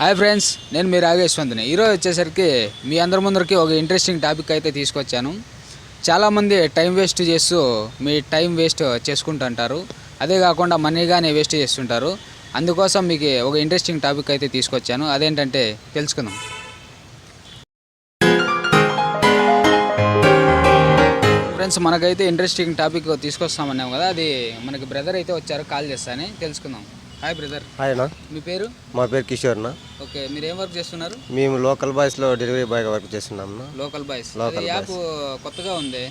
Hi friends నేను మీ రాగేశ్వంతుని ఈరోజు వచ్చేసరికి మీ అందరి ముందరికి ఒక ఇంట్రెస్టింగ్ టాపిక్ అయితే తీసుకొచ్చాను. చాలామంది టైం వేస్ట్ చేస్తూ మీ టైం వేస్ట్ చేసుకుంటుంటారు అదే కాకుండా మనీ కానీ వేస్ట్ చేస్తుంటారు. అందుకోసం మీకు ఒక ఇంట్రెస్టింగ్ టాపిక్ అయితే తీసుకొచ్చాను. అదేంటంటే తెలుసుకుందాం. ఫ్రెండ్స్ మనకైతే ఇంట్రెస్టింగ్ టాపిక్ తీసుకొస్తామన్నాం కదా అది మనకి బ్రదర్ అయితే వచ్చారు కాల్ చేస్తానే. తెలుసుకుందాం. హాయ్ బ్రదర్ హాయ్ అన్న. మీ పేరు? మా పేరు కిషోర్ అన్న. ఓకే మీరు ఏం వర్క్ చేస్తున్నారు? మేము లోకల్ బాయ్స్లో డెలివరీ బాయ్గా వర్క్ చేస్తున్నాం. లోకల్ బాయ్స్ Local యాప్ కొత్తగా ఉంది.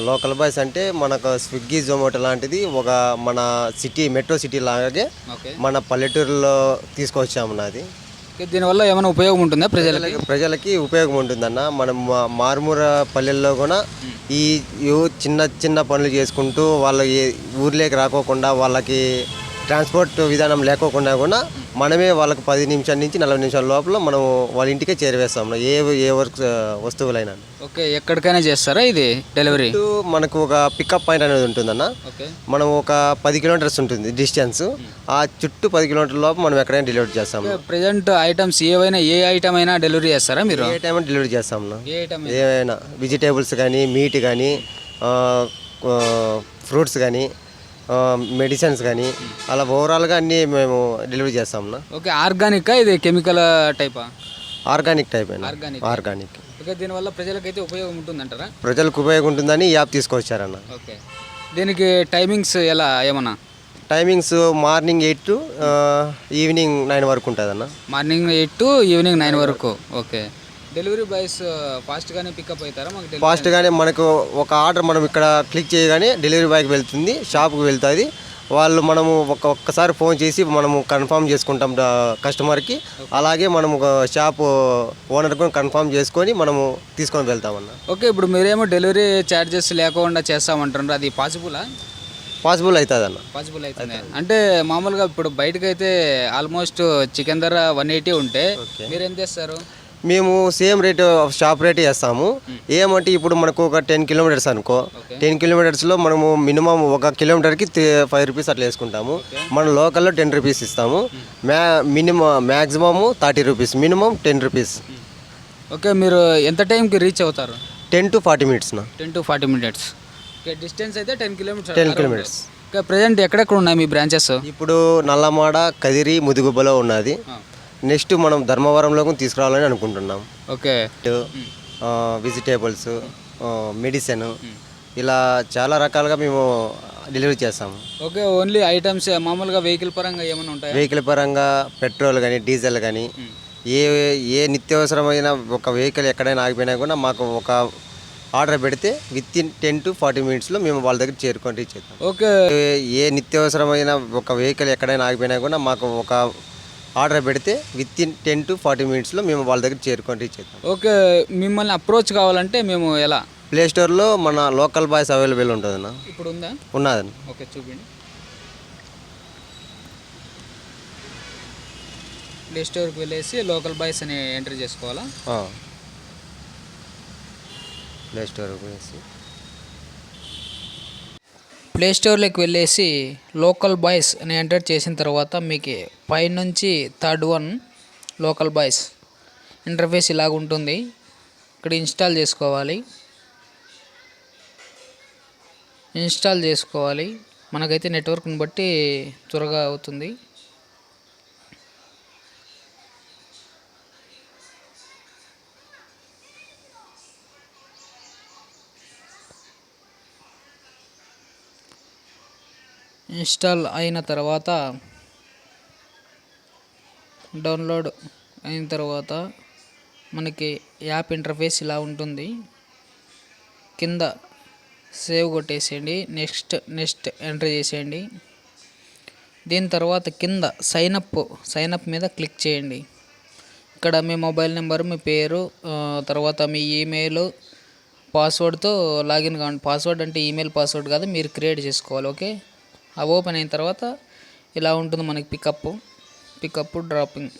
లోకల్ బాయ్స్ అంటే మనకు స్విగ్గీ జొమాటో లాంటిది ఒక మన సిటీ మెట్రో సిటీ లాగే మన పల్లెటూరులో తీసుకొచ్చాము నాది ఓకే, దీనివల్ల ఏమైనా ఉపయోగం ఉంటుందా ప్రజలకి? ప్రజలకి ఉపయోగం ఉంటుందన్న. మనం మా- మారుమూల పల్లెల్లో కూడా ఈ యు- చిన్న చిన్న పనులు చేసుకుంటూ వాళ్ళకి ఊర్లోకి రాకోకుండా వాళ్ళకి ట్రాన్స్పోర్ట్ విధానం లేకోకుండా కూడా మనమే వాళ్ళకి పది నిమిషాల నుంచి నలభై నిమిషాల లోపల మనం వాళ్ళ ఇంటికే చేరవేస్తాం. ఏ ఏ వర్క్ వస్తువులైనా. ఓకే ఎక్కడికైనా చేస్తారా ఇది డెలివరీ? మనకు ఒక పికప్ పాయింట్ అనేది ఉంటుందన్న. ఓకే. మనం ఒక పది కిలోమీటర్స్ ఉంటుంది డిస్టెన్స్. ఆ చుట్టూ పది కిలోమీటర్ల లోపు మనం ఎక్కడైనా డెలివరీ చేస్తాము ప్రజెంట్ ఐటమ్స్ ఏవైనా ఏ ఐటమ్ అయినా డెలివరీ చేస్తారా మీరు? ఏ టైం డెలివరీ చేస్తాం ఏ ఐటమ్ ఏమైనా వెజిటేబుల్స్ కానీ మీట్ కానీ ఫ్రూట్స్ కానీ మెడిసిన్స్ కానీ అలా ఓవరాల్గా అన్నీ మేము డెలివరీ చేస్తాం ఓకే ఆర్గానిక్ ఇది chemical టైపా organic type organic organic okay దీనివల్ల ప్రజలకైతే ఉపయోగం ఉంటుందంటారా? ప్రజలకు ఉపయోగం ఉంటుందని యాప్ తీసుకొచ్చారన్న. ఓకే. దీనికి టైమింగ్స్ ఎలా ఏమన్నా? Timings morning eight to evening nine వరకు ఉంటుందన్న. Morning eight to evening nine వరకు. ఓకే. డెలివరీ బాయ్స్ ఫాస్ట్గానే పికప్ అవుతారా? మాకు ఫాస్ట్గానే మనకు ఒక ఆర్డర్ మనం ఇక్కడ క్లిక్ చేయగానే డెలివరీ బాయ్కి వెళ్తుంది షాప్కి వెళ్తుంది. వాళ్ళు మనము ఒక ఒక్కసారి ఫోన్ చేసి మనము కన్ఫర్మ్ చేసుకుంటాం కస్టమర్కి అలాగే మనము షాప్ ఓనర్కి కన్ఫర్మ్ చేసుకొని మనము తీసుకొని వెళ్తామన్న. ఓకే ఇప్పుడు మీరేమో డెలివరీ ఛార్జెస్ లేకుండా చేస్తామంటున్నారు. అది పాసిబులా పాసిబుల్ అవుతుంది అన్న పాసిబుల్ అవుతుంది అంటే మామూలుగా ఇప్పుడు బయటకైతే ఆల్మోస్ట్ చికెన్ ధర వన్ ఎయిటీ ఉంటే మీరు ఎంత చేస్తారు? మేము సేమ్ రేట్ షాప్ రేట్ వేస్తాము ఏమంటే ఇప్పుడు మనకు ఒక టెన్ కిలోమీటర్స్ అనుకో టెన్ కిలోమీటర్స్లో మనము మినిమం ఒక కిలోమీటర్కి ఫైవ్ రూపీస్ అట్లా వేసుకుంటాము. మన లోకల్లో టెన్ రూపీస్ ఇస్తాము. మ్యా minimum maximum thirty rupees minimum ten rupees okay మీరు ఎంత టైంకి రీచ్ అవుతారు? Ten to forty మినిట్స్నా ten to forty minutes distance అయితే ten kilometers 10 kilometers. Okay present ఎక్కడెక్కడ ఉన్నాయి మీ బ్రాంచెస్ ఇప్పుడు నల్లమాడ కదిరి ముదుగుబ్బలో ఉన్నది. నెక్స్ట్ మనం ధర్మవరంలో తీసుకురావాలని అనుకుంటున్నాం. ఓకే. వెజిటేబుల్స్ మెడిసిన్ ఇలా చాలా రకాలుగా మేము డెలివరీ చేస్తాము ఓకే ఓన్లీ ఐటమ్స్ మామూలుగా వెహికల్ పరంగా ఏమైనా ఉంటాయా? వెహికల్ పరంగా పెట్రోల్ కానీ డీజిల్ కానీ ఏ ఏ నిత్యావసరమైన ఒక వెహికల్ ఎక్కడైనా ఆగిపోయినా కూడా మాకు ఒక ఆర్డర్ పెడితే within ten to forty మినిట్స్లో మేము వాళ్ళ దగ్గర చేరుకొని రీచ్ అవుతాం. ఓకే. ఏ నిత్యావసరమైన ఒక వెహికల్ ఎక్కడైనా ఆగిపోయినా కూడా మాకు ఒక ఆర్డర్ పెడితే within ten to forty మినిట్స్లో మేము వాళ్ళ దగ్గర చేరుకొని రీచ్ అవుతాం. ఓకే మిమ్మల్ని అప్రోచ్ కావాలంటే మేము ఎలా? ప్లే స్టోర్లో మన లోకల్ బాయ్స్ అవైలబుల్ ఉంటుందన్న. ఇప్పుడు ఉందా ఉన్నదన్న. ఓకే చూపిండి ప్లే స్టోర్కి వెళ్ళేసి లోకల్ బాయ్స్ అని ఎంటర్ చేసుకోవాలా. ప్లే స్టోర్ వేసి ప్లే స్టోర్లోకి వెళ్ళేసి లోకల్ బాయ్స్ అని ఎంటర్ చేసిన తర్వాత మీకు పైనుంచి third one local boys interface ఇలాగ ఉంటుంది. ఇక్కడ ఇన్స్టాల్ చేసుకోవాలి. ఇన్స్టాల్ చేసుకోవాలి. మనకైతే నెట్వర్క్ని బట్టి త్వరగా అవుతుంది. ఇన్స్టాల్ అయిన తర్వాత డౌన్లోడ్ అయిన తర్వాత మనకి యాప్ ఇంటర్ఫేస్ ఇలా ఉంటుంది. కింద సేవ్ కొట్టేసేయండి. నెక్స్ట్ నెక్స్ట్ ఎంటర్ చేసేయండి. దీని తర్వాత కింద సైనప్ సైనప్ మీద క్లిక్ చేయండి. ఇక్కడ మీ మొబైల్ నెంబర్ మీ పేరు తర్వాత మీ ఈమెయిల్ పాస్వర్డ్తో లాగిన్ కావండి. పాస్వర్డ్ అంటే ఈమెయిల్ పాస్వర్డ్ కాదు మీరు క్రియేట్ చేసుకోవాలి ఓకే? అవి ఓపెన్ అయిన తర్వాత ఇలా ఉంటుంది మనకి పికప్ పికప్ డ్రాపింగ్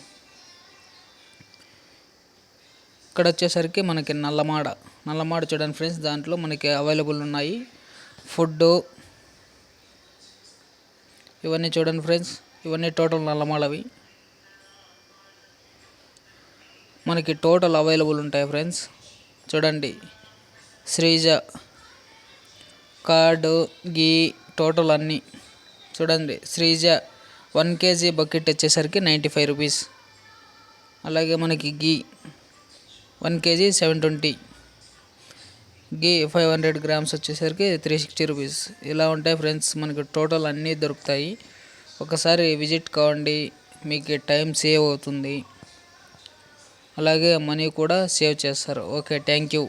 ఇక్కడ వచ్చేసరికి మనకి నల్లమాడ నల్లమాడ చూడండి ఫ్రెండ్స్ దాంట్లో మనకి అవైలబుల్ ఉన్నాయి. ఫుడ్ ఇవన్నీ చూడండి ఫ్రెండ్స్ ఇవన్నీ టోటల్ నల్లమాడవి. మనకి టోటల్ అవైలబుల్ ఉంటాయి ఫ్రెండ్స్ చూడండి శ్రీజ కార్డు గీ టోటల్ అన్నీ. చూడండి శ్రీజ వన్ కేజీ బకెట్ వచ్చేసరికి నైంటీ ఫైవ్ రూపీస్. అలాగే మనకి గీ వన్ కేజీ సెవెన్ ట్వంటీ. గీ ఫైవ్ హండ్రెడ్ గ్రామ్స్ వచ్చేసరికి త్రీ సిక్స్టీ రూపీస్. ఇలా ఉంటాయి ఫ్రెండ్స్ మనకి టోటల్ అన్నీ దొరుకుతాయి. ఒకసారి విజిట్ కావండి మీకు టైం సేవ్ అవుతుంది. అలాగే మనీ కూడా సేవ్ చేస్తారు. Okay thank you.